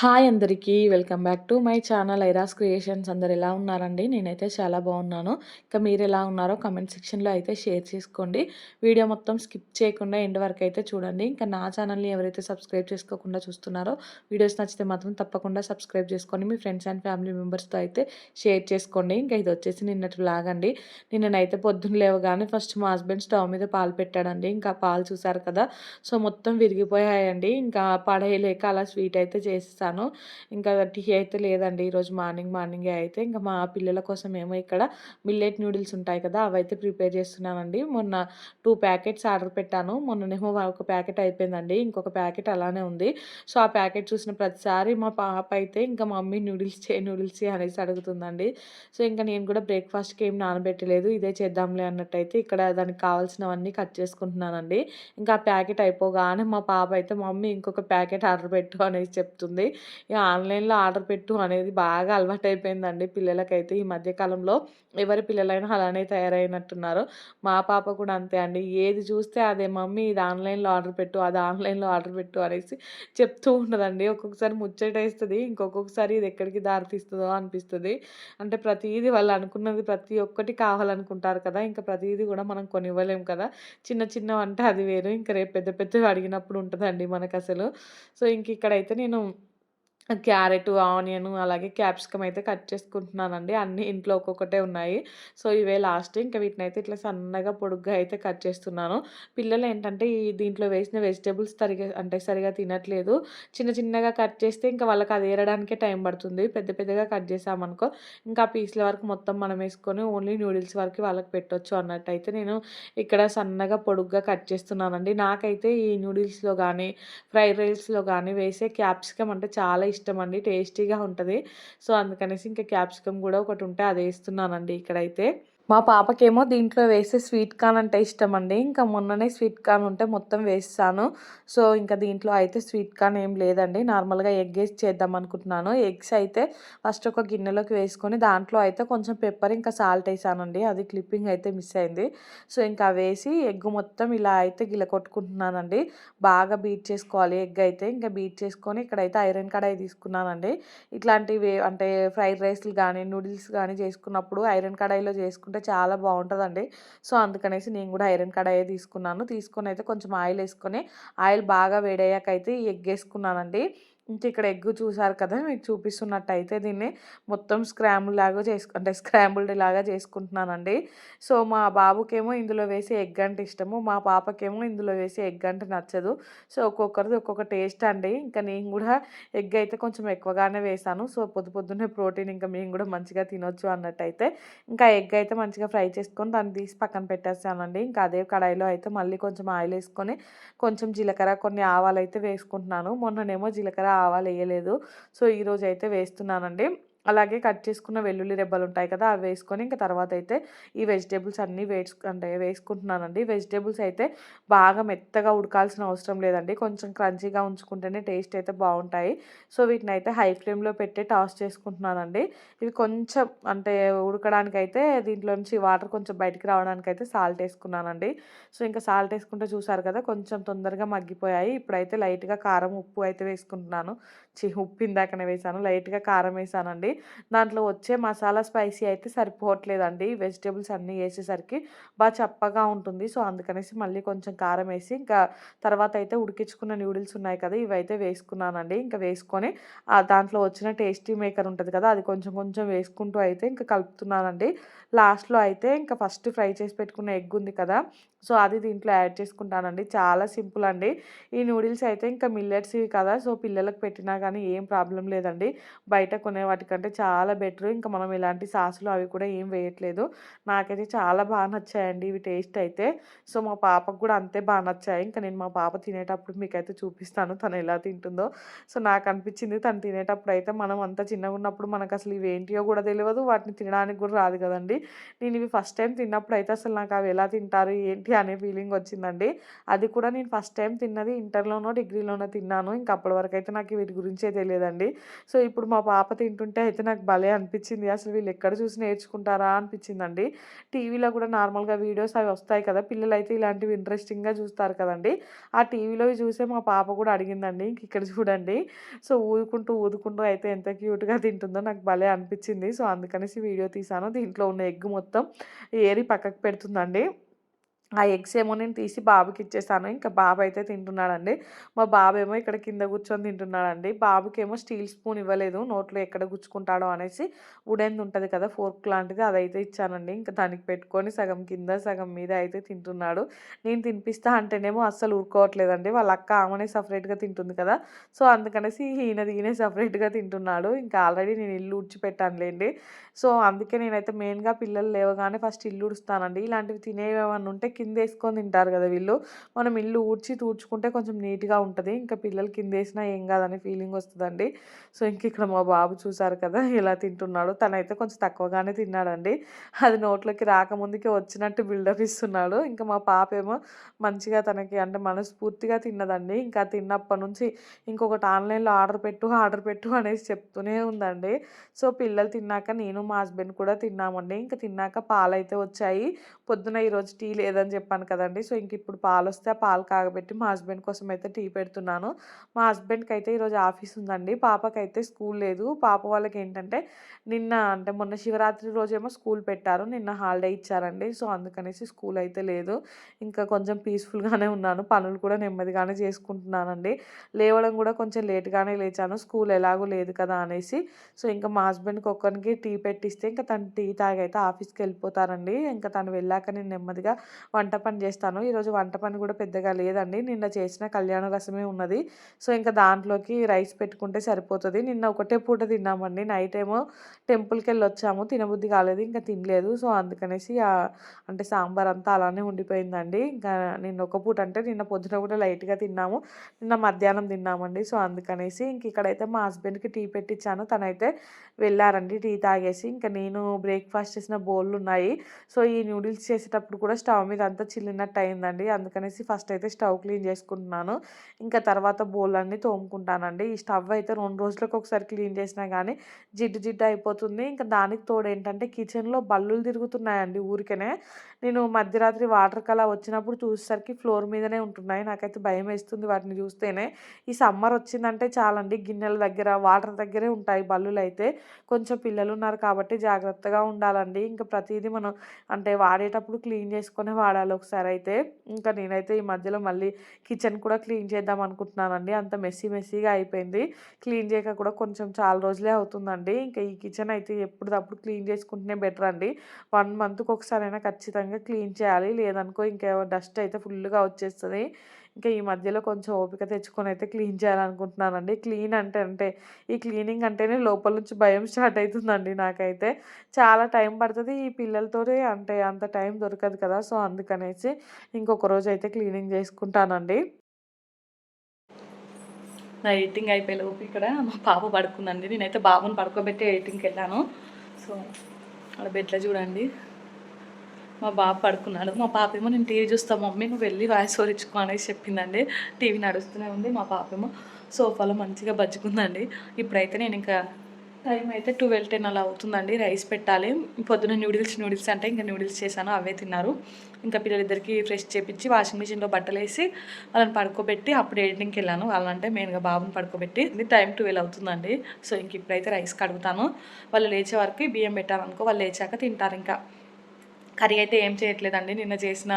Hi అందరికీ welcome back to my channel Airas creations. అందరు ఎలా ఉన్నారండి? నేనైతే చాలా బాగున్నాను. ఇంకా మీరు ఎలా ఉన్నారో కమెంట్ సెక్షన్లో అయితే షేర్ చేసుకోండి. వీడియో మొత్తం స్కిప్ చేయకుండా ఎండ్ వరకు అయితే చూడండి. ఇంకా నా ఛానల్ని ఎవరైతే సబ్స్క్రైబ్ చేసుకోకుండా చూస్తున్నారో వీడియోస్ నచ్చితే మాత్రం తప్పకుండా సబ్స్క్రైబ్ చేసుకొని మీ ఫ్రెండ్స్ అండ్ ఫ్యామిలీ మెంబర్స్తో అయితే షేర్ చేసుకోండి. ఇంకా ఇది వచ్చేసి నిన్నటి లాగండి నిన్ననైతే పొద్దున్న లేవగానే ఫస్ట్ మా హస్బెండ్ స్టవ్ మీద పాలు పెట్టాడండి. ఇంకా పాలు చూసారు కదా? సో మొత్తం విరిగిపోయాయండి. ఇంకా పడేయలేక అలా స్వీట్ అయితే చేసి చేస్తాను. ఇంకా టీ అయితే లేదండి. ఈరోజు మార్నింగ్ మార్నింగే అయితే ఇంకా మా పిల్లల కోసం ఏమో ఇక్కడ మిల్లెట్ నూడిల్స్ ఉంటాయి కదా అవి అయితే ప్రిపేర్ చేస్తున్నానండి. మొన్న టూ ప్యాకెట్స్ ఆర్డర్ పెట్టాను. మొన్ననేమో ఒక ప్యాకెట్ అయిపోయిందండి. ఇంకొక ప్యాకెట్ అలానే ఉంది. సో ఆ ప్యాకెట్ చూసిన ప్రతిసారి మా పాప అయితే ఇంకా మమ్మీ నూడిల్స్ చే నూడిల్స్ అనేసి అడుగుతుందండి. సో ఇంకా నేను కూడా బ్రేక్ఫాస్ట్కి ఏం నానబెట్టలేదు. ఇదే చేద్దాంలే అన్నట్టయితే ఇక్కడ దానికి కావాల్సినవన్నీ కట్ చేసుకుంటున్నానండి. ఇంకా ఆ ప్యాకెట్ అయిపోగానే మా పాప అయితే మమ్మీ ఇంకొక ప్యాకెట్ ఆర్డర్ పెట్టు అనేసి చెప్తుంది. ఇక ఆన్లైన్లో ఆర్డర్ పెట్టు అనేది బాగా అలవాటు అయిపోయిందండి పిల్లలకైతే ఈ మధ్యకాలంలో ఎవరి పిల్లలైనా అలానే తయారైనట్టున్నారు. మా పాప కూడా అంతే అండి. ఏది చూస్తే అదే మమ్మీ ఇది ఆన్లైన్లో ఆర్డర్ పెట్టు అది ఆన్లైన్లో ఆర్డర్ పెట్టు అనేసి చెప్తూ ఉండదండి ఒక్కొక్కసారి ముచ్చటేస్తుంది ఇంకొకసారి ఇది ఎక్కడికి దారితీస్తుందో అనిపిస్తుంది. అంటే ప్రతిదీ వాళ్ళు అనుకున్నది ప్రతి ఒక్కటి కావాలనుకుంటారు కదా ఇంకా ప్రతిదీ కూడా మనం కొనివ్వలేం కదా. చిన్న చిన్నవి అంటే అది వేరు ఇంకా రేపు పెద్ద పెద్దవి అడిగినప్పుడు ఉంటుందండి మనకు అసలు సో ఇంక ఇక్కడైతే నేను క్యారెట్ ఆనియన్ అలాగే క్యాప్సికమ్ అయితే కట్ చేసుకుంటున్నానండి. అన్నీ ఇంట్లో ఒక్కొక్కటే ఉన్నాయి. సో ఇవే లాస్ట్. ఇంకా వీటిని అయితే ఇట్లా సన్నగా పొడుగ్గా అయితే కట్ చేస్తున్నాను. పిల్లలు ఏంటంటే ఈ దీంట్లో వేసిన వెజిటేబుల్స్ సరిగా అంటే సరిగా తినట్లేదు. చిన్న చిన్నగా కట్ చేస్తే ఇంకా వాళ్ళకి అది ఏరడానికే టైం పడుతుంది. పెద్ద పెద్దగా కట్ చేసామనుకో ఇంకా పీస్ల వరకు మొత్తం మనం వేసుకొని ఓన్లీ నూడిల్స్ వరకు వాళ్ళకి పెట్టొచ్చు అన్నట్టు అయితే నేను ఇక్కడ సన్నగా పొడుగ్గా కట్ చేస్తున్నానండి. నాకైతే ఈ నూడిల్స్లో కానీ ఫ్రైడ్ రైస్లో కానీ వేసే క్యాప్సికమ్ అంటే చాలా ఇష్టం అండి టేస్టీగా ఉంటుంది. సో అందుకనేసి ఇంకా క్యాప్సికమ్ కూడా ఒకటి ఉంటే అది వేస్తున్నానండి ఇక్కడైతే. మా పాపకేమో దీంట్లో వేసే స్వీట్ కార్న్ అంటే ఇష్టం అండి ఇంకా మొన్ననే స్వీట్ కార్న్ ఉంటే మొత్తం వేస్తాను. సో ఇంకా దీంట్లో అయితే స్వీట్ కార్న్ ఏం లేదండి. నార్మల్గా ఎగ్ వేసి చేద్దాం అనుకుంటున్నాను. ఎగ్స్ అయితే ఫస్ట్ ఒక గిన్నెలోకి వేసుకొని దాంట్లో అయితే కొంచెం పెప్పర్ ఇంకా సాల్ట్ వేసానండి. అది క్లిప్పింగ్ అయితే మిస్ అయింది. సో ఇంకా వేసి ఎగ్ మొత్తం ఇలా అయితే గిల కొట్టుకుంటున్నానండి బాగా బీట్ చేసుకోవాలి ఎగ్ అయితే. ఇంకా బీట్ చేసుకొని ఇక్కడైతే ఐరన్ కడాయి తీసుకున్నానండి. ఇట్లాంటివి అంటే ఫ్రైడ్ రైస్లు కానీ నూడిల్స్ కానీ చేసుకున్నప్పుడు ఐరన్ కడాయిలో చేసుకుంటే చేసుకుంటే చాలా బాగుంటుందండి. సో అందుకనేసి నేను కూడా ఐరన్ కడాయి తీసుకున్నాను. తీసుకొని అయితే కొంచెం ఆయిల్ వేసుకొని ఆయిల్ బాగా వేడయ్యాక అయితే ఎగ్ వేసుకున్నానండి ఇంకా ఇక్కడ ఎగ్ చూసారు కదా మీకు చూపిస్తున్నట్టయితే దీన్ని మొత్తం స్క్రాంబుల్ లాగా చేసుకు అంటే స్క్రాంబుల్డ్ లాగా చేసుకుంటున్నానండి. సో మా బాబుకేమో ఇందులో వేసి ఎగ్ అంటే ఇష్టము మా పాపకేమో ఇందులో వేసి ఎగ్ అంటే నచ్చదు. సో ఒక్కొక్కరిది ఒక్కొక్క టేస్ట్ అండి. ఇంకా నేను కూడా ఎగ్ అయితే కొంచెం ఎక్కువగానే వేసాను. సో పొద్దు పొద్దున్నే ప్రోటీన్ ఇంకా మేము కూడా మంచిగా తినొచ్చు అన్నట్టయితే ఇంకా ఎగ్ అయితే మంచిగా ఫ్రై చేసుకొని దాన్ని తీసి పక్కన పెట్టేస్తానండి. ఇంకా అదే కడాయిలో అయితే మళ్ళీ కొంచెం ఆయిల్ వేసుకొని కొంచెం జీలకర్ర కొన్ని ఆవాలు అయితే వేసుకుంటున్నాను. మొన్ననేమో జీలకర్ర ఆవాలు వేయలేదు. సో ఈరోజు అయితే వేస్తున్నానండి. అలాగే కట్ చేసుకున్న వెల్లుల్లి రెబ్బలు ఉంటాయి కదా అవి వేసుకొని ఇంకా తర్వాత అయితే ఈ వెజిటేబుల్స్ అన్నీ వేసు అంటే వేసుకుంటున్నానండి. వెజిటేబుల్స్ అయితే బాగా మెత్తగా ఉడకాల్సిన అవసరం లేదండి. కొంచెం క్రంచీగా ఉంచుకుంటేనే టేస్ట్ అయితే బాగుంటాయి. సో వీటిని అయితే హై ఫ్లేమ్లో పెట్టి టాస్ చేసుకుంటున్నానండి. ఇవి కొంచెం అంటే ఉడకడానికైతే దీంట్లో నుంచి వాటర్ కొంచెం బయటికి రావడానికి అయితే సాల్ట్ వేసుకున్నానండి. సో ఇంకా సాల్ట్ వేసుకుంటే చూసారు కదా కొంచెం తొందరగా మగ్గిపోయాయి. ఇప్పుడైతే లైట్గా కారం ఉప్పు అయితే వేసుకుంటున్నాను. చి ఉప్పు ఇందాకనే వేసాను. లైట్గా కారం వేసానండి. దాంట్లో వచ్చే మసాలా స్పైసీ అయితే సరిపోవట్లేదండి. వెజిటేబుల్స్ అన్నీ వేసేసరికి బాగా చప్పగా ఉంటుంది. సో అందుకనేసి మళ్ళీ కొంచెం కారం వేసి ఇంకా తర్వాత అయితే ఉడికించుకున్న నూడిల్స్ ఉన్నాయి కదా ఇవైతే వేసుకున్నానండి. ఇంకా వేసుకొని దాంట్లో వచ్చిన టేస్టీ మేకర్ ఉంటుంది కదా అది కొంచెం కొంచెం వేసుకుంటూ అయితే ఇంకా కలుపుతున్నానండి. లాస్ట్లో అయితే ఇంకా ఫస్ట్ ఫ్రై చేసి పెట్టుకున్న ఎగ్ ఉంది కదా సో అది దీంట్లో యాడ్ చేసుకుంటానండి. చాలా సింపుల్ అండి. ఈ నూడిల్స్ అయితే ఇంకా మిల్లెట్స్ కదా సో పిల్లలకు పెట్టినా కానీ ఏం ప్రాబ్లం లేదండి. బయట కొనే వాటికంటే చాలా బెటర్. ఇంకా మనం ఇలాంటి సాసులు అవి కూడా ఏం వేయట్లేదు. నాకైతే చాలా బాగా నచ్చాయండి ఇవి టేస్ట్ అయితే. సో మా పాపకు కూడా అంతే బాగా నచ్చాయి. ఇంకా నేను మా పాప తినేటప్పుడు మీకైతే చూపిస్తాను తను ఎలా తింటుందో. సో నాకు అనిపించింది తను తినేటప్పుడు అయితే మనం అంత చిన్నగా ఉన్నప్పుడు మనకు అసలు ఇవి ఏంటియో కూడా తెలియదు వాటిని తినడానికి కూడా రాదు కదండి. నేను ఇవి ఫస్ట్ టైం తిన్నప్పుడు అయితే అసలు నాకు అవి ఎలా తింటారు ఏంటి ఏంటి అనే ఫీలింగ్ వచ్చిందండి. అది కూడా నేను ఫస్ట్ టైం తిన్నది. ఇంటర్లోనో డిగ్రీలోనో తిన్నాను. ఇంకా అప్పటి వరకు అయితే నాకు వీటి గురించే తెలియదండి. సో ఇప్పుడు మా పాప తింటుంటే అయితే నాకు భలే అనిపించింది. అసలు వీళ్ళు ఎక్కడ చూసి నేర్చుకుంటారా అనిపించిందండి. టీవీలో కూడా నార్మల్గా వీడియోస్ అవి వస్తాయి కదా. పిల్లలు అయితే ఇలాంటివి ఇంట్రెస్టింగ్గా చూస్తారు కదండి. ఆ టీవీలో చూసే మా పాప కూడా అడిగిందండి. ఇంక ఇక్కడ చూడండి. సో ఊదుకుంటూ ఊదుకుంటూ అయితే ఎంత క్యూట్గా తింటుందో నాకు భలే అనిపించింది. సో అందుకనేసి వీడియో తీసాను. దీంట్లో ఉన్న ఎగ్ మొత్తం ఏరి పక్కకు పెడుతుందండి. ఆ ఎగ్స్ ఏమో నేను తీసి బాబుకి ఇచ్చేసాను. ఇంకా బాబు అయితే తింటున్నాడండి. మా బాబు ఏమో ఇక్కడ కింద కూర్చొని తింటున్నాడండి. బాబుకి ఏమో స్టీల్ స్పూన్ ఇవ్వలేదు. నోట్లో ఎక్కడ గుచ్చుకుంటాడో అనేసి ఉడేంది ఉంటుంది కదా ఫోర్క్ లాంటిది అదైతే ఇచ్చానండి. ఇంకా దానికి పెట్టుకొని సగం కింద సగం మీద అయితే తింటున్నాడు. నేను తినిపిస్తా అంటేనేమో అస్సలు ఊరుకోవట్లేదండి. వాళ్ళ అక్క ఆమెనే సపరేట్గా తింటుంది కదా. సో అందుకనేసి ఈయనది ఈయనే సపరేట్గా తింటున్నాడు. ఇంకా ఆల్రెడీ నేను ఇల్లు ఊడ్చిపెట్టానులేండి. సో అందుకే నేనైతే మెయిన్గా పిల్లలు లేవగానే ఫస్ట్ ఇల్లు ఉడుస్తానండి ఇలాంటివి తినేవేమన్నా ఉంటే కింద వేసుకొని తింటారు కదా వీళ్ళు. మనం ఇల్లు ఊడ్చి తూడ్చుకుంటే కొంచెం నీట్గా ఉంటుంది. ఇంకా పిల్లలు కింద వేసినా ఏం కాదని ఫీలింగ్ వస్తుందండి. సో ఇంక ఇక్కడ మా బాబు చూసారు కదా ఎలా తింటున్నాడు. తనైతే కొంచెం తక్కువగానే తిన్నాడండి. అది నోట్లోకి రాకముందుకే వచ్చినట్టు బిల్డప్ ఇస్తున్నాడు. ఇంకా మా పాప ఏమో మంచిగా తనకి అంటే మనస్ఫూర్తిగా తిన్నదండి. ఇంకా తిన్నప్పటి నుంచి ఇంకొకటి ఆన్లైన్లో ఆర్డర్ పెట్టు ఆర్డర్ పెట్టు అనేసి చెప్తూనే ఉందండి. సో పిల్లలు తిన్నాక నేను మా హస్బెండ్ కూడా తిన్నామండి. ఇంకా తిన్నాక పాలైతే వచ్చాయి. పొద్దున ఈరోజు టీ లేదని చెప్పాను కదండి. సో ఇంక ఇప్పుడు పాలు వస్తే ఆ పాలు కాగబెట్టి మా హస్బెండ్ కోసం అయితే టీ పెడుతున్నాను. మా హస్బెండ్కి అయితే ఈరోజు ఆఫీస్ ఉందండి. పాపకైతే స్కూల్ లేదు. పాప వాళ్ళకి ఏంటంటే నిన్న అంటే మొన్న శివరాత్రి రోజేమో స్కూల్ పెట్టారు. నిన్న హాలిడే ఇచ్చారండి. సో అందుకనేసి స్కూల్ అయితే లేదు. ఇంకా కొంచెం పీస్ఫుల్గానే ఉన్నాను. పనులు కూడా నెమ్మదిగానే చేసుకుంటున్నానండి. లేవడం కూడా కొంచెం లేట్గానే లేచాను. స్కూల్ ఎలాగో లేదు కదా అనేసి. సో ఇంకా మా హస్బెండ్కి ఒక్కరికి టీ పెట్టిస్తే ఇంకా తను టీ తాగి అయితే ఆఫీస్కి వెళ్ళిపోతారండి ఇంకా తను వెళ్ళాక నేను నెమ్మదిగా వంట పని చేస్తాను. ఈరోజు వంట పని కూడా పెద్దగా లేదండి. నిన్న చేసిన కళ్యాణ రసమే ఉన్నది. సో ఇంకా దాంట్లోకి రైస్ పెట్టుకుంటే సరిపోతుంది. నిన్న ఒకటే పూట తిన్నామండి. నైట్ ఏమో టెంపుల్కి వెళ్ళి వచ్చాము తినబుద్ధి కాలేదు. ఇంకా తినలేదు. సో అందుకనేసి అంటే సాంబార్ అంతా అలానే ఉండిపోయిందండి. ఇంకా నిన్న ఒక పూట అంటే నిన్న పొద్దున కూడా లైట్గా తిన్నాము. నిన్న మధ్యాహ్నం తిన్నామండి. సో అందుకనేసి ఇంక ఇక్కడైతే మా హస్బెండ్కి టీ పెట్టించాను తనైతే వెళ్ళారండి టీ తాగేసి. ఇంకా నేను బ్రేక్ఫాస్ట్ చేసిన బౌళ్ళు ఉన్నాయి సో ఈ నూడిల్స్ చేసేటప్పుడు కూడా స్టవ్ మీద అంతా చిల్లినట్టు అయిందండి అందుకనేసి ఫస్ట్ అయితే స్టవ్ క్లీన్ చేసుకుంటున్నాను. ఇంకా తర్వాత బౌల్ అన్నీ తోముకుంటానండి. ఈ స్టవ్ అయితే రెండు రోజులకు ఒకసారి క్లీన్ చేసినా కానీ జిడ్డు జిడ్డు అయిపోతుంది. ఇంకా దానికి తోడు ఏంటంటే కిచెన్లో బల్లులు తిరుగుతున్నాయండి ఊరికనే. నేను మధ్యరాత్రి వాటర్ కలా వచ్చినప్పుడు చూసేసరికి ఫ్లోర్ మీదనే ఉంటున్నాయి. నాకైతే భయం వేస్తుంది వాటిని చూస్తేనే. ఈ సమ్మర్ వచ్చిందంటే చాలండి. గిన్నెల దగ్గర వాటర్ దగ్గరే ఉంటాయి బల్లులు అయితే కొంచెం పిల్లలు ఉన్నారు కాబట్టి జాగ్రత్తగా ఉండాలండి. ఇంకా ప్రతిదీ మనం అంటే వాడేటప్పుడు క్లీన్ చేసుకొని వాడాలి ఒకసారి అయితే. ఇంకా నేనైతే ఈ మధ్యలో మళ్ళీ కిచెన్ కూడా క్లీన్ చేద్దాం అనుకుంటున్నానండి. అంత మెస్సీ మెస్సీగా అయిపోయింది. క్లీన్ చేయక కూడా కొంచెం చాలా రోజులే అవుతుందండి. ఇంకా ఈ కిచెన్ అయితే ఎప్పటికప్పుడు క్లీన్ చేసుకుంటేనే బెటర్ అండి వన్ మంత్కి ఒకసారైనా ఖచ్చితంగా క్లీన్ చేయాలి. లేదనుకో ఇంకా డస్ట్ అయితే ఫుల్గా వచ్చేస్తుంది. ఇంకా ఈ మధ్యలో కొంచెం ఓపిక తెచ్చుకొని అయితే క్లీన్ చేయాలనుకుంటున్నానండి. క్లీన్ అంటే అంటే ఈ క్లీనింగ్ అంటేనే లోపల నుంచి భయం స్టార్ట్ అవుతుందండి నాకైతే. చాలా టైం పడుతుంది ఈ పిల్లలతో అంటే అంత టైం దొరకదు కదా సో అందుకనేసి ఇంకొక రోజు అయితే క్లీనింగ్ చేసుకుంటానండి. నా ఎయిటింగ్ అయిపోయే లోపు ఇక్కడ మా పాప పడుకుందండి. నేనైతే బాబుని పడుకోబెట్టి ఎయిటింగ్కి వెళ్ళాను. సో అక్కడ బెడ్లో చూడండి. మా బాబు పడుకున్నాడు. మా పాప ఏమో నేను టీవీ చూస్తాను మమ్మీ నువ్వు వెళ్ళి వాయిస్ ఓవర్ ఇచ్చుకో అనేసి చెప్పిందండి. టీవీ నడుస్తూనే ఉంది. మా పాప ఏమో సోఫాలో మంచిగా బజ్జుకుందండి. ఇప్పుడైతే నేను ఇంకా టైం అయితే ట్వెల్వ్ టెన్ అలా అవుతుందండి. రైస్ పెట్టాలి. పొద్దున న్యూడిల్స్ నూడిల్స్ అంటే ఇంకా నూడిల్స్ చేశాను. అవే తిన్నారు. ఇంకా పిల్లలిద్దరికి ఫ్రెష్ చేపించి వాషింగ్ మిషన్లో బట్టలు వేసి వాళ్ళని పడుకోబెట్టి అప్పుడు ఎడిటింగ్కి వెళ్ళాను. వాళ్ళంటే మెయిన్గా బాబుని పడుకోబెట్టి. టైం ట్వెల్వ్ అవుతుందండి. సో ఇంక ఇప్పుడైతే రైస్ కడుగుతాను. వాళ్ళు లేచే వరకు బియ్యం పెట్టాలనుకో వాళ్ళు లేచాక తింటారు ఇంకా. కర్రీ అయితే ఏం చేయట్లేదండి. నిన్న చేసిన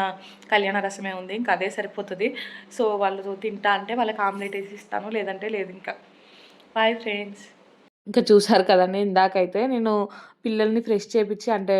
కళ్యాణ రసమే ఉంది. ఇంకా అదే సరిపోతుంది. సో వాళ్ళు తింటా అంటే వాళ్ళకి ఆమ్లెట్ వేసి ఇస్తాను. లేదంటే లేదు ఇంకా. బాయ్ ఫ్రెండ్స్ ఇంకా చూసారు కదండి ఇందాకైతే. నేను పిల్లల్ని ఫ్రెష్ చేపించి అంటే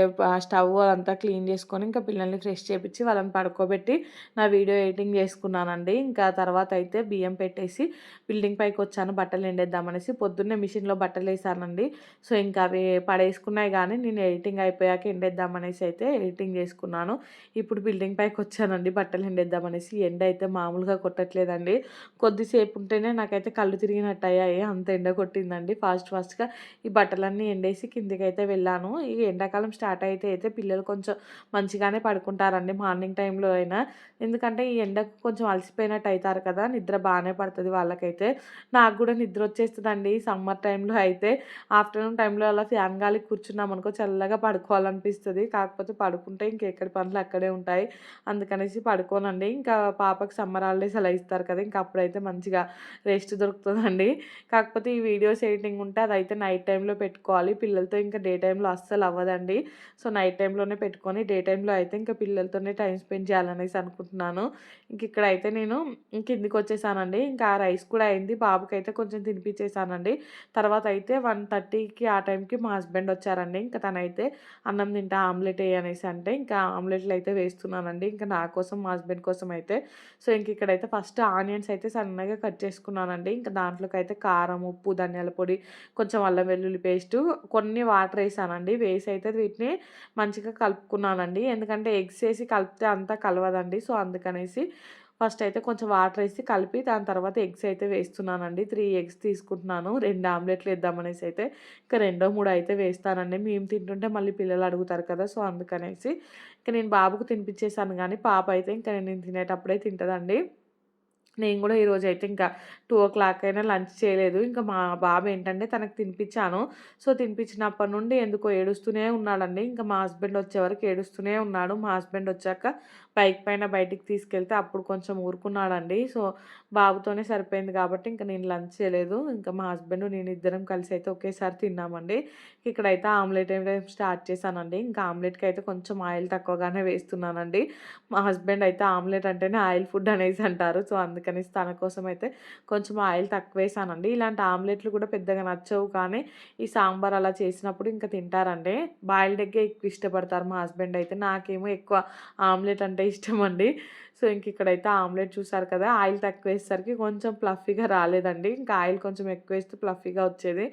స్టవ్ అదంతా క్లీన్ చేసుకొని ఇంకా పిల్లల్ని ఫ్రెష్ చేపించి వాళ్ళని పడుకోబెట్టి నా వీడియో ఎడిటింగ్ చేసుకున్నానండి. ఇంకా తర్వాత అయితే బియ్యం పెట్టేసి బిల్డింగ్ పైకి వచ్చాను బట్టలు ఎండేద్దామనేసి. పొద్దున్నే మిషన్లో బట్టలు వేసానండి. సో ఇంకా అవి పడేసుకున్నాయి కానీ నేను ఎడిటింగ్ అయిపోయాక ఎండేద్దామనేసి అయితే ఎడిటింగ్ చేసుకున్నాను. ఇప్పుడు బిల్డింగ్ పైకి వచ్చానండి బట్టలు ఎండేద్దామనేసి. ఎండ అయితే మామూలుగా కొట్టట్లేదండి. కొద్దిసేపు ఉంటేనే నాకైతే కళ్ళు తిరిగినట్టు అయ్యాయి అంత ఎండ కొట్టిందండి. ఫాస్ట్ ఫాస్ట్గా ఈ బట్టలన్నీ ఎండేసి కిందికి అయితే వెళ్ళాను. ఇక ఎండాకాలం స్టార్ట్ అయితే అయితే పిల్లలు కొంచెం మంచిగానే పడుకుంటారండి. మార్నింగ్ టైంలో అయినా. ఎందుకంటే ఈ ఎండకు కొంచెం అలసిపోయినట్టు అవుతారు కదా నిద్ర బాగానే పడుతుంది వాళ్ళకైతే. నాకు కూడా నిద్ర వచ్చేస్తుందండి సమ్మర్ టైంలో అయితే. ఆఫ్టర్నూన్ టైంలో అలా ఫ్యాన్ గాలి కూర్చున్నాం అనుకో చల్లగా పడుకోవాలనిపిస్తుంది. కాకపోతే పడుకుంటే ఇంకెక్కడి పనులు అక్కడే ఉంటాయి. అందుకనేసి పడుకోనండి. ఇంకా పాపకి సమ్మర్ హాలిడేస్ అలా ఇస్తారు కదా ఇంకా అప్పుడైతే మంచిగా రెస్ట్ దొరుకుతుందండి. కాకపోతే ఈ వీడియోస్ ఎడిటింగ్ ఉంటే అదైతే నైట్ టైంలో పెట్టుకోవాలి. పిల్లలతో ఇంకా డే టైంలో అస్సలు అవ్వదండి. సో నైట్ టైంలోనే పెట్టుకొని డే టైంలో అయితే ఇంకా పిల్లలతోనే టైం స్పెండ్ చేయాలనేసి అనుకుంటున్నాను. ఇంక ఇక్కడ అయితే నేను కిందికి వచ్చేసానండి ఇంకా ఆ రైస్ కూడా అయింది. బాబుకి అయితే కొంచెం తినిపించేసానండి తర్వాత అయితే వన్ థర్టీకి ఆ టైంకి మా హస్బెండ్ వచ్చారండి. ఇంకా తనైతే అన్నం తింటా ఆమ్లెట్ వేయనేసి అంటే ఇంకా ఆమ్లెట్లు అయితే వేస్తున్నానండి. ఇంకా నా కోసం మా హస్బెండ్ కోసం అయితే. సో ఇంక ఇక్కడైతే ఫస్ట్ ఆనియన్స్ అయితే సన్నగా కట్ చేసుకున్నానండి. ఇంకా దాంట్లోకి అయితే కారం ఉప్పు ధనియాల పొడి కొంచెం అల్లం వెల్లుల్లి పేస్టు కొన్ని వాటర్ వేసానండి వేసి అయితే వీటిని మంచిగా కలుపుకున్నానండి. ఎందుకంటే ఎగ్స్ వేసి కలిపితే అంతా కలవదండి. సో అందుకనేసి ఫస్ట్ అయితే కొంచెం వాటర్ వేసి కలిపి దాని తర్వాత ఎగ్స్ అయితే వేస్తున్నానండి. త్రీ ఎగ్స్ తీసుకుంటున్నాను. రెండు ఆమ్లెట్లు వేద్దామనేసి అయితే ఇంకా రెండో మూడు అయితే వేస్తానండి. మేము తింటుంటే మళ్ళీ పిల్లలు అడుగుతారు కదా! సో అందుకనేసి ఇంకా నేను బాబుకు తినిపించేసాను కానీ పాప అయితే ఇంకా నేను తినేటప్పుడే తింటుందండి. నేను కూడా ఈరోజు అయితే ఇంకా టూ ఓ క్లాక్ అయినా లంచ్ చేయలేదు. ఇంకా మా బాబు ఏంటంటే తనకు తినిపించాను. సో తినిపించినప్పటి నుండి ఎందుకో ఏడుస్తూనే ఉన్నాడండి. ఇంకా మా హస్బెండ్ వచ్చే వరకు ఏడుస్తూనే ఉన్నాడు. మా హస్బెండ్ వచ్చాక బైక్ పైన బయటికి తీసుకెళ్తే అప్పుడు కొంచెం ఊరుకున్నాడండి. సో బాబుతోనే సరిపోయింది కాబట్టి ఇంకా నేను లంచ్ చేయలేదు. ఇంకా మా హస్బెండ్ నేను ఇద్దరం కలిసి అయితే ఒకేసారి తిన్నామండి. ఇక్కడైతే ఆమ్లెట్ అయితే స్టార్ట్ చేశానండి. ఇంకా ఆమ్లెట్కి అయితే కొంచెం ఆయిల్ తక్కువగానే వేస్తున్నానండి. మా హస్బెండ్ అయితే ఆమ్లెట్ అంటేనే ఆయిల్ ఫుడ్ అనేసి అంటారు. సో అందుకే అందుకని తన కోసం అయితే కొంచెం ఆయిల్ తక్కువ వేసానండి ఇలాంటి ఆమ్లెట్లు కూడా పెద్దగా నచ్చవు. కానీ ఈ సాంబార్ అలా చేసినప్పుడు ఇంకా తింటారండి. బాయిల్డ్ ఎగ్గే ఎక్కువ ఇష్టపడతారు మా హస్బెండ్ అయితే. నాకేమో ఎక్కువ ఆమ్లెట్ అంటే ఇష్టం అండి సో ఇంక ఇక్కడైతే ఆమ్లెట్ చూసారు కదా ఆయిల్ తక్కువ వేసేసరికి కొంచెం ప్లఫీగా రాలేదండి. ఇంకా ఆయిల్ కొంచెం ఎక్కువ వేస్తే ప్లఫీగా వచ్చేది.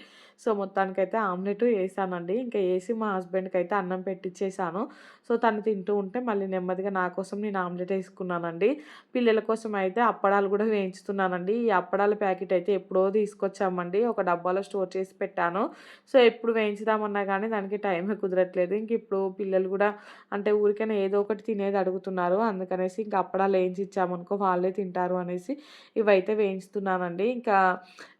సో మొత్తానికైతే ఆమ్లెట్ వేసానండి. ఇంకా వేసి మా హస్బెండ్కి అయితే అన్నం పెట్టించేసాను సో తను తింటూ ఉంటే మళ్ళీ నెమ్మదిగా నా కోసం నేను ఆమ్లెట్ వేసుకున్నానండి. పిల్లల కోసం అయితే అప్పడాలు కూడా వేయించుతున్నానండి. ఈ అప్పడాల ప్యాకెట్ అయితే ఎప్పుడో తీసుకొచ్చామండి. ఒక డబ్బాలో స్టోర్ చేసి పెట్టాను. సో ఎప్పుడు వేయించుదామన్నా కానీ దానికి టైమే కుదరట్లేదు. ఇంక ఇప్పుడు పిల్లలు కూడా అంటే ఊరికైనా ఏదో ఒకటి తినేది అడుగుతున్నారు. అందుకనేసి ఇంకా అప్పడాలు వేయించి ఇచ్చామనుకో వాళ్ళే తింటారు అనేసి ఇవైతే వేయించుతున్నానండి. ఇంకా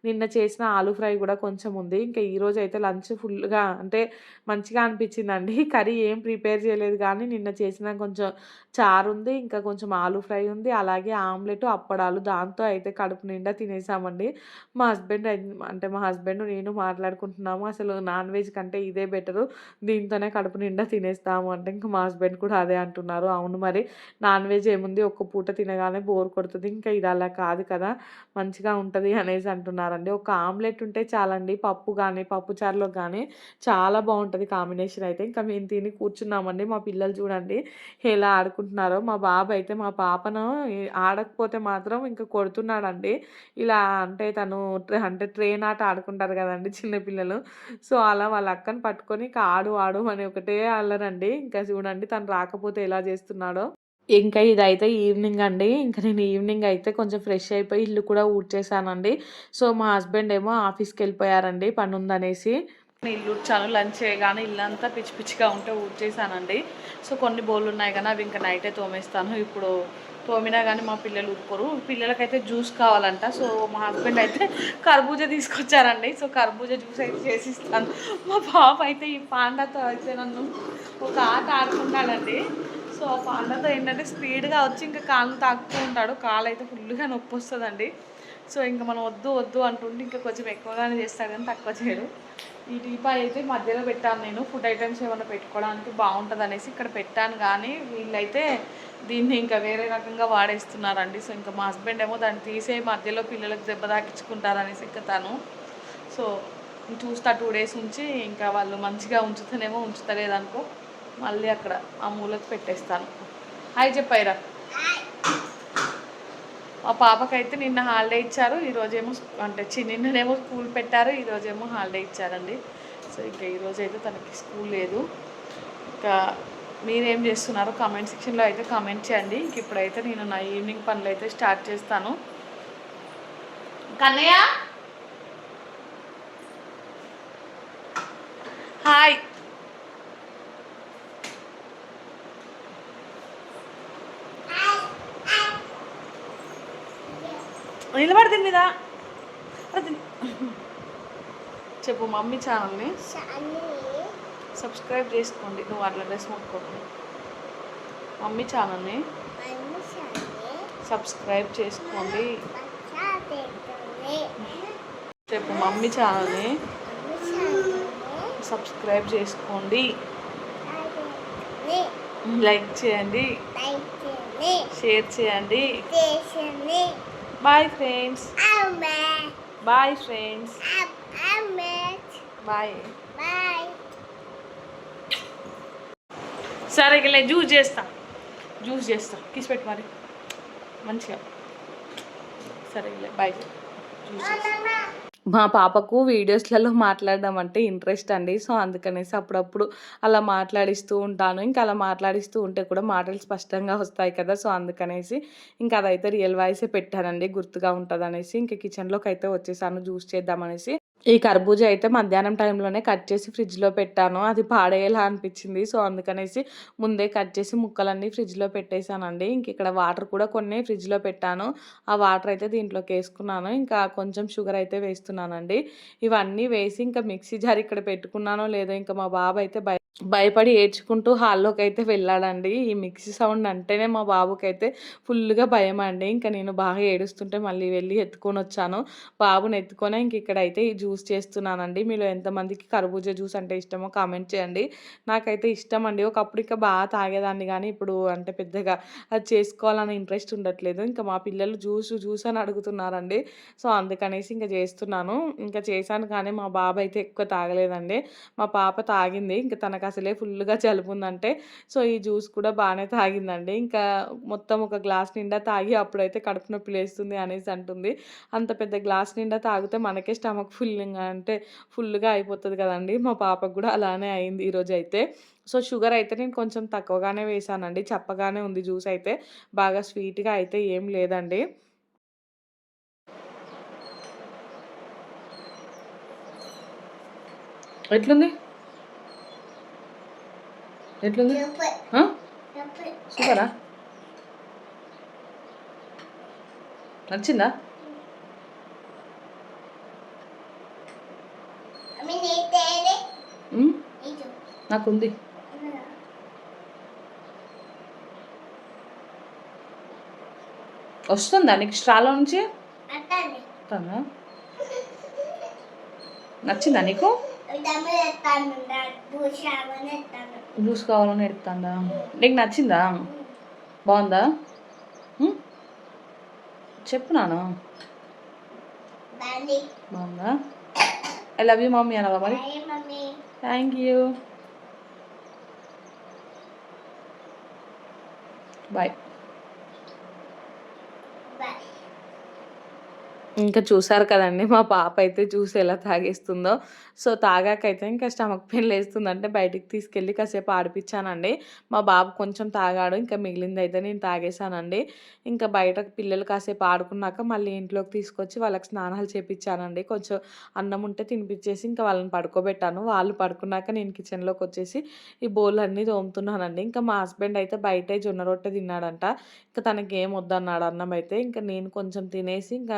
నిన్న చేసిన ఆలు ఫ్రై కూడా కొంచెం ఉంది. ఇంకా ఈరోజు అయితే లంచ్ ఫుల్గా అంటే మంచిగా అనిపించిందండి. కర్రీ ఏం ప్రిపేర్ చేయలేదు కానీ నిన్న చేసిన కొంచెం చారు ఉంది ఇంకా కొంచెం ఆలు ఫ్రై ఉంది. అలాగే ఆమ్లెట్ అప్పడాలు దాంతో అయితే కడుపు నిండా తినేసామండి. మా హస్బెండ్ అంటే మా హస్బెండ్ నేను మాట్లాడుకుంటున్నాము. అసలు నాన్ వెజ్ కంటే ఇదే బెటరు. దీంతోనే కడుపు నిండా తినేస్తాము అంటే ఇంకా మా హస్బెండ్ కూడా అదే అంటున్నారు. అవును మరి నాన్ వెజ్ ఏముంది? ఒక్క పూట తినగానే బోర్ కొడుతుంది. ఇంకా ఇది అలా కాదు కదా మంచిగా ఉంటుంది అనేసి అంటున్నారండి ఒక ఆమ్లెట్ ఉంటే చాలండి. పప్పు కానీ పప్పు చారులో కానీ చాలా బాగుంటుంది కాంబినేషన్ అయితే. ఇంకా మేము తిని కూర్చున్నామండి. మా పిల్లలు చూడండి ఎలా ఆడుకుంటున్నారో. మా బాబు అయితే మా పాపను ఆడకపోతే మాత్రం ఇంకా కొడుతున్నాడండి. ఇలా అంటే తను అంటే ట్రైన్ ఆట ఆడుకుంటారు కదండి చిన్నపిల్లలు సో అలా వాళ్ళ అక్కను పట్టుకొని ఇంకా ఆడు ఆడు అని ఒకటే అల్లరండి. ఇంకా చూడండి తను రాకపోతే ఎలా చేస్తున్నాడో. ఇంకా ఇదైతే ఈవినింగ్ అండి. ఇంకా నేను ఈవినింగ్ అయితే కొంచెం ఫ్రెష్ అయిపోయి ఇల్లు కూడా ఊడ్చేసానండి. సో మా హస్బెండ్ ఏమో ఆఫీస్కి వెళ్ళిపోయారండి పని ఉందనేసి ఇల్లు ఊడ్చాను లంచ్ చేయగానే ఇల్లంతా పిచ్చి పిచ్చిగా ఉంటే ఊడ్చేసానండి. సో కొన్ని బోళ్ళు ఉన్నాయి కానీ అవి ఇంకా నైటే తోమేస్తాను. ఇప్పుడు తోమినా కానీ మా పిల్లలు ఊరుకోరు. పిల్లలకైతే జ్యూస్ కావాలంట. సో మా హస్బెండ్ అయితే కర్బూజా తీసుకొచ్చారండి. సో కర్బూజా జ్యూస్ అయితే చేసిస్తాను. మా పాప అయితే ఈ పాండాతో అయితే నన్ను ఒక ఆట ఆడుకుంటాడండి. సో ఆ పాండాతో ఏంటంటే స్పీడ్గా వచ్చి ఇంకా కాళ్ళు తాకుతూ ఉంటాడు. కాలు అయితే ఫుల్గా నొప్పి వస్తుందండి సో ఇంకా మనం వద్దు వద్దు అంటుంటే ఇంకా కొంచెం ఎక్కువగానే చేస్తాడు కానీ తక్కువ చేయడు. ఈ టీపాయ్ అయితే మధ్యలో పెట్టాను నేను. ఫుడ్ ఐటమ్స్ ఏమైనా పెట్టుకోవడానికి బాగుంటుంది అనేసి ఇక్కడ పెట్టాను. కానీ వీళ్ళైతే దీన్ని ఇంకా వేరే రకంగా వాడేస్తున్నారండి. సో ఇంకా మా హస్బెండ్ ఏమో దాన్ని తీసే మధ్యలో పిల్లలకు దెబ్బ తాకించుకుంటారనేసి ఇంకా తను. సో చూస్తా టూ డేస్ ఉంచి ఇంకా వాళ్ళు మంచిగా ఉంచుతానేమో ఉంచుతలేదనుకో. మళ్ళీ అక్కడ ఆ మూలకు పెట్టేస్తాను. హాయ్ చెప్పాయిరా. మా పాపకైతే నిన్న హాలిడే ఇచ్చారు. ఈరోజేమో అంటే చి నిన్ననేమో స్కూల్ పెట్టారు. ఈరోజేమో హాలిడే ఇచ్చారండి. సో ఇంకా ఈరోజు అయితే తనకి స్కూల్ లేదు. ఇంకా మీరేం చేస్తున్నారో కామెంట్ సెక్షన్లో అయితే కామెంట్ చేయండి. ఇంక ఇప్పుడైతే నేను నా ఈవినింగ్ పనులు అయితే స్టార్ట్ చేస్తాను. కన్నయ్య? హాయ్. నిలబడి దీని మీద. చెప్పు మమ్మీ ఛానల్ని సబ్స్క్రైబ్ చేసుకోండి. నువ్వు అట్లా డ్రెస్ ముట్టుకోండి మమ్మీ ఛానల్ని సబ్స్క్రైబ్ చేసుకోండి. చెప్పు మమ్మీ ఛానల్ని సబ్స్క్రైబ్ చేసుకోండి. లైక్ చేయండి. షేర్ చేయండి. Bye friends bye friends bye సరే ఇక జ్యూస్ చేస్తా. జ్యూస్ చేస్తా. తీసి పెట్టు మరి. మంచిగా. సరే ఇక బాయ్ జ్యూస్ చేస్తా. మా పాపకు వీడియోస్లలో మాట్లాడడం అంటే ఇంట్రెస్ట్ అండి. సో అందుకనేసి అప్పుడప్పుడు అలా మాట్లాడిస్తూ ఉంటాను. ఇంకా అలా మాట్లాడిస్తూ ఉంటే కూడా మాటలు స్పష్టంగా వస్తాయి కదా! సో అందుకనేసి ఇంకా అదైతే రియల్ వాయిసే పెట్టానండి. గుర్తుగా ఉంటుంది అనేసి ఇంకా కిచెన్లోకి అయితే వచ్చేసాను. జ్యూస్ చేద్దామనేసి ఈ కర్బూజా అయితే మధ్యాహ్నం టైంలోనే కట్ చేసి ఫ్రిడ్జ్లో పెట్టాను. అది పాడేలా అనిపించింది. సో అందుకనేసి ముందే కట్ చేసి ముక్కలన్నీ ఫ్రిడ్జ్లో పెట్టేశానండి. ఇంక ఇక్కడ వాటర్ కూడా కొన్ని ఫ్రిడ్జ్లో పెట్టాను. ఆ వాటర్ అయితే దీంట్లోకి వేసుకున్నాను. ఇంకా కొంచెం షుగర్ అయితే వేస్తున్నానండి. ఇవన్నీ వేసి ఇంకా మిక్సీ జార్ ఇక్కడ పెట్టుకున్నానో లేదో ఇంకా మా బాబు అయితే భయపడి ఏడ్చుకుంటూ హాల్లోకి అయితే వెళ్ళాడండి. ఈ మిక్సీ సౌండ్ అంటేనే మా బాబుకి అయితే ఫుల్గా భయం అండి ఇంకా నేను బాగా ఏడుస్తుంటే మళ్ళీ వెళ్ళి ఎత్తుకొని వచ్చాను. బాబుని ఎత్తుకొని ఇంక ఇక్కడైతే ఈ జ్యూస్ చేస్తున్నానండి. మీలో ఎంతమందికి కర్బూజా జ్యూస్ అంటే ఇష్టమో కామెంట్ చేయండి. నాకైతే ఇష్టం అండి ఒకప్పుడు ఇంకా బాగా తాగేదాన్ని కానీ ఇప్పుడు అంటే పెద్దగా అది చేసుకోవాలని ఇంట్రెస్ట్ ఉండట్లేదు. ఇంకా మా పిల్లలు జ్యూస్ జ్యూస్ అని అడుగుతున్నారండి. సో అందుకనేసి ఇంకా చేస్తున్నాను. ఇంకా చేశాను కానీ మా బాబు అయితే ఎక్కువ తాగలేదండి. మా పాప తాగింది. ఇంకా తనకు అసలే ఫుల్గా జలుబు ఉందంటే సో ఈ జ్యూస్ కూడా బాగానే తాగిందండి. ఇంకా మొత్తం ఒక గ్లాస్ నిండా తాగి అప్పుడైతే కడుపు నొప్పి లేస్తుంది అనేసి అంటుంది. అంత పెద్ద గ్లాస్ నిండా తాగితే మనకే స్టమక్ ఫుల్లింగ్ అంటే ఫుల్గా అయిపోతుంది కదండి. మా పాపకు కూడా అలానే అయింది ఈరోజు అయితే సో షుగర్ అయితే నేను కొంచెం తక్కువగానే వేసానండి చప్పగానే ఉంది జ్యూస్ అయితే. బాగా స్వీట్గా అయితే ఏం లేదండి. ఎట్లుంది? ఎట్లుంది? సూపరా? నచ్చిందా? ఉమ్, నాకుంది. వస్తుందా నీకు స్ట్రాలో నుంచి? నచ్చిందా నీకు? జ్యూస్ కావాలని ఎడుతుందా నీకు నచ్చిందా? బాగుందా? చెప్పు నాన్న. బాగుందా. ఐ లవ్ యూ మమ్మీ అనవా మరి? Thank you. బాయ్. ఇంకా చూసారు కదండి మా పాప అయితే జ్యూస్ ఎలా తాగేస్తుందో. సో తాగాకైతే ఇంకా స్టమక్ పెయిన్ లేస్తుందంటే బయటికి తీసుకెళ్ళి కాసేపు ఆడిపించానండి. మా బాబు కొంచెం తాగాడు ఇంకా మిగిలింది అయితే నేను తాగేశానండి. ఇంకా బయట పిల్లలు కాసేపు ఆడుకున్నాక మళ్ళీ ఇంట్లోకి తీసుకొచ్చి వాళ్ళకి స్నానాలు చేపించానండి. కొంచెం అన్నం ఉంటే తినిపించేసి ఇంకా వాళ్ళని పడుకోబెట్టాను. వాళ్ళు పడుకున్నాక నేను కిచెన్లోకి వచ్చేసి ఈ బౌల్ అన్నీ తోముతున్నానండి. ఇంకా మా హస్బెండ్ అయితే బయటే జొన్న రొట్టె తిన్నాడంట. ఇంకా తనకి ఏం వద్దన్నాడు అన్నం అయితే. ఇంకా నేను కొంచెం తినేసి ఇంకా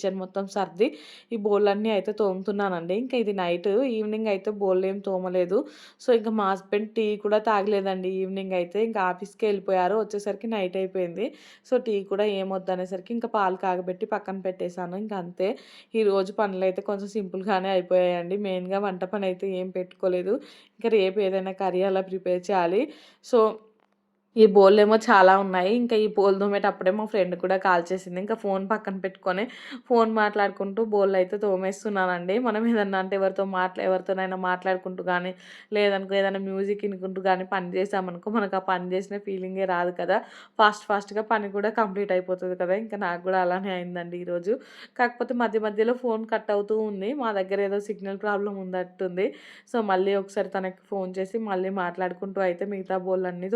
కిచెన్ మొత్తం సర్ది ఈ బౌల్ అన్నీ అయితే తోముతున్నానండి. ఇంకా ఇది నైట్ ఈవినింగ్ అయితే బౌల్ ఏం తోమలేదు. సో ఇంకా మా హస్బెండ్ టీ కూడా తాగలేదండి. ఈవినింగ్ అయితే ఇంకా ఆఫీస్కి వెళ్ళిపోయారు. వచ్చేసరికి నైట్ అయిపోయింది. సో టీ కూడా ఏం వద్దనేసరికి ఇంకా పాలు కాగబెట్టి పక్కన పెట్టేశాను. ఇంకా అంతే. ఈరోజు పనులు అయితే కొంచెం సింపుల్గానే అయిపోయాయండి. మెయిన్గా వంట పని అయితే ఏం పెట్టుకోలేదు. ఇంకా రేపు ఏదైనా కర్రీ అలా ప్రిపేర్ చేయాలి. సో ఈ బౌల్ ఏమో చాలా ఉన్నాయి. ఇంకా ఈ బోల్ తోమేటప్పుడే మా ఫ్రెండ్ కూడా కాల్ చేసింది. ఇంకా ఫోన్ పక్కన పెట్టుకొని ఫోన్ మాట్లాడుకుంటూ బోల్ అయితే తోమేస్తున్నానండి. మనం ఏదన్నా అంటే ఎవరితో మాట్లా ఎవరితోనైనా మాట్లాడుకుంటూ కానీ లేదనుకో ఏదైనా మ్యూజిక్ వినుకుంటూ కానీ పని చేసామనుకో మనకు ఆ పని చేసిన ఫీలింగే రాదు కదా. ఫాస్ట్ ఫాస్ట్గా పని కూడా కంప్లీట్ అయిపోతుంది కదా. ఇంకా నాకు కూడా అలానే అయిందండి ఈరోజు. కాకపోతే మధ్య మధ్యలో ఫోన్ కట్ అవుతూ ఉంది. మా దగ్గర ఏదో సిగ్నల్ ప్రాబ్లం ఉందట్టుంది. సో మళ్ళీ ఒకసారి తనకి ఫోన్ చేసి మళ్ళీ మాట్లాడుకుంటూ అయితే మిగతా బోల్ అన్నీ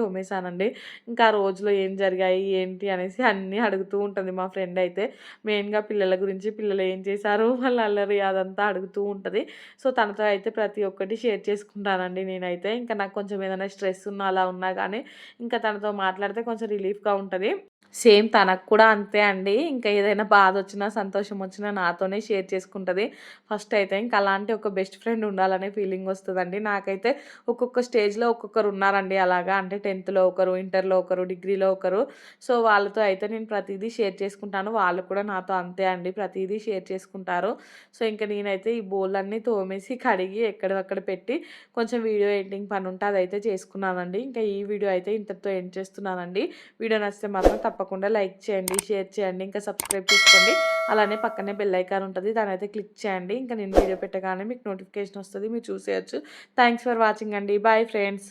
తోమేశానండి ఇంకా ఆ రోజులో ఏం జరిగాయి ఏంటి అనేసి అన్నీ అడుగుతూ ఉంటుంది మా ఫ్రెండ్ అయితే. మెయిన్గా పిల్లల గురించి పిల్లలు ఏం చేశారు వాళ్ళ అల్లరి అదంతా అడుగుతూ ఉంటుంది. సో తనతో అయితే ప్రతి ఒక్కటి షేర్ చేసుకుంటానండి నేనైతే. ఇంకా నాకు కొంచెం ఏదైనా స్ట్రెస్ ఉన్నా అలా ఉన్నా కానీ ఇంకా తనతో మాట్లాడితే కొంచెం రిలీఫ్గా ఉంటుంది. సేమ్ తనకు కూడా అంతే అండి. ఇంకా ఏదైనా బాధ వచ్చినా సంతోషం వచ్చినా నాతోనే షేర్ చేసుకుంటుంది. ఫస్ట్ అయితే ఇంకా అలాంటి ఒక బెస్ట్ ఫ్రెండ్ ఉండాలనే ఫీలింగ్ వస్తుందండి. నాకైతే ఒక్కొక్క స్టేజ్లో ఒక్కొక్కరు ఉన్నారండి అలాగా. అంటే టెన్త్లో ఒకరు ఇంటర్లో ఒకరు డిగ్రీలో ఒకరు. సో వాళ్ళతో అయితే నేను ప్రతిదీ షేర్ చేసుకుంటాను. వాళ్ళు కూడా నాతో అంతే అండి. ప్రతిదీ షేర్ చేసుకుంటారు. సో ఇంకా నేనైతే ఈ బోళ్ళన్నీ తోమేసి కడిగి ఎక్కడక్కడ పెట్టి కొంచెం వీడియో ఎడిటింగ్ పని ఉంటే అదైతే చేసుకున్నానండి. ఇంకా ఈ వీడియో అయితే ఇంతటితో ఎండ్ చేస్తున్నానండి. వీడియో నచ్చితే మాత్రం తప్పకుండా లైక్ చేయండి షేర్ చేయండి ఇంకా సబ్స్క్రైబ్ చేసుకోండి. అలానే పక్కనే బెల్ ఐకాన్ ఉంటుంది దాని అయితే క్లిక్ చేయండి. ఇంకా నేను వీడియో పెట్టగానే మీకు నోటిఫికేషన్ వస్తుంది మీరు చూసేయచ్చు. థ్యాంక్స్ ఫర్ వాచింగ్ అండి. Bye friends